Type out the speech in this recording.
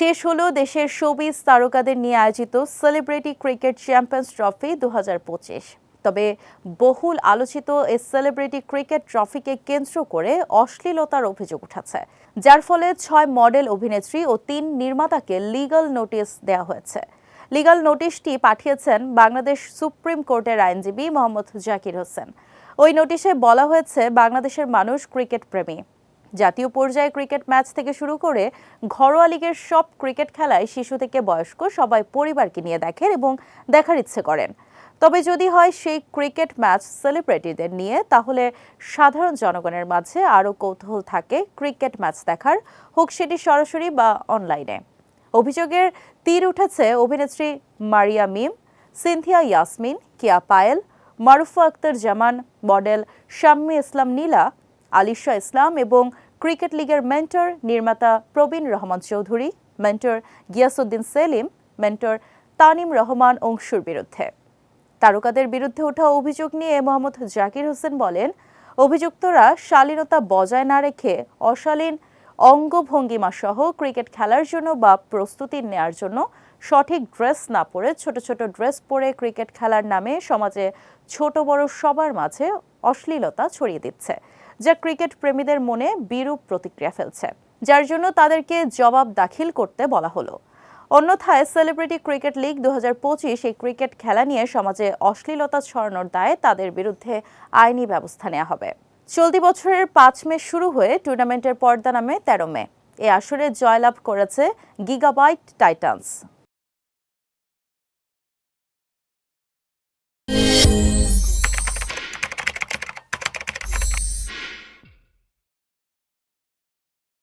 শেষ হলো দেশের শোবিজ তারকাদের নিয়ে আয়োজিত সেলিব্রিটি ক্রিকেট চ্যাম্পিয়ন্স ট্রফি দুহাজার পঁচিশ। তবে বহুল আলোচিত এই সেলিব্রিটি ক্রিকেট ট্রফিকে কেন্দ্র করে অশ্লীলতার অভিযোগ উঠেছে, যার ফলে ছয় মডেল অভিনেত্রী ও তিন নির্মাতাকে লিগাল নোটিশ দেওয়া হয়েছে। লিগ্যাল নোটিশটি পাঠিয়েছেন বাংলাদেশ সুপ্রিম কোর্টের আইনজীবী মোহাম্মদ জাকির হোসেন। ওই নোটিশে বলা হয়েছে, বাংলাদেশের মানুষ ক্রিকেট প্রেমী। জাতীয় পর্যায়ে ক্রিকেট ম্যাচ থেকে শুরু করে ঘরোয়া লীগের সব ক্রিকেট খেলায় শিশু থেকে বয়স্ক সবাই পরিবারকে নিয়ে দেখেন এবং দেখার ইচ্ছে করেন। তবে যদি হয় সেই ক্রিকেট ম্যাচ সেলিব্রিটিদের নিয়ে, তাহলে সাধারণ জনগণের মাঝে আরও কৌতূহল থাকে ক্রিকেট ম্যাচ দেখার, হোক সেটি সরাসরি বা অনলাইনে। অভিযোগের তীর উঠেছে অভিনেত্রী মারিয়া মিম, সিনথিয়া ইয়াসমিন, কিয়া পায়েল, মারুফা আক্তার জামান, মডেল শাম্মী ইসলাম নীলা আলিশা ইসলাম এবং ক্রিকেট লিগের মেন্টর নির্মাতা প্রবীণ রহমান চৌধুরী, মেন্টর গিয়াসুদ্দিন সেলিম, মেন্টর তানিম রহমান অংশুর বিরুদ্ধে। তারকাদের বিরুদ্ধে ওঠা অভিযোগ নিয়ে এ মোহাম্মদ জাকির হোসেন বলেন, অভিযুক্তরা শালীনতা বজায় না রেখে অশালীন অঙ্গভঙ্গিমা সহ ক্রিকেট খেলার জন্য বা প্রস্তুতি নেয়ার জন্য সঠিক ড্রেস না পরে, ছোট ছোট ড্রেস পরে ক্রিকেট খেলার নামে সমাজে ছোট বড় সবার মাঝে অশ্লীলতা ছড়িয়ে দিচ্ছে, যা ক্রিকেট প্রেমীদের মনে বিরূপ প্রতিক্রিয়া ফেলছে। যার জন্য তাদেরকে জবাব দাখিল করতে বলা হলো। অন্যথায় সেলিব্রিটি ক্রিকেট লিগ দু হাজার এই ক্রিকেট খেলা নিয়ে সমাজে অশ্লীলতা ছড়ানোর দায়ে তাদের বিরুদ্ধে আইনি ব্যবস্থা নেওয়া হবে। চলতি বছরের পাঁচ মে শুরু হয়ে টুর্নামেন্টের পর্দা নামে তেরো মে। এ আসরে জয়লাভ করেছে গিগাবাইট টাইটান্স।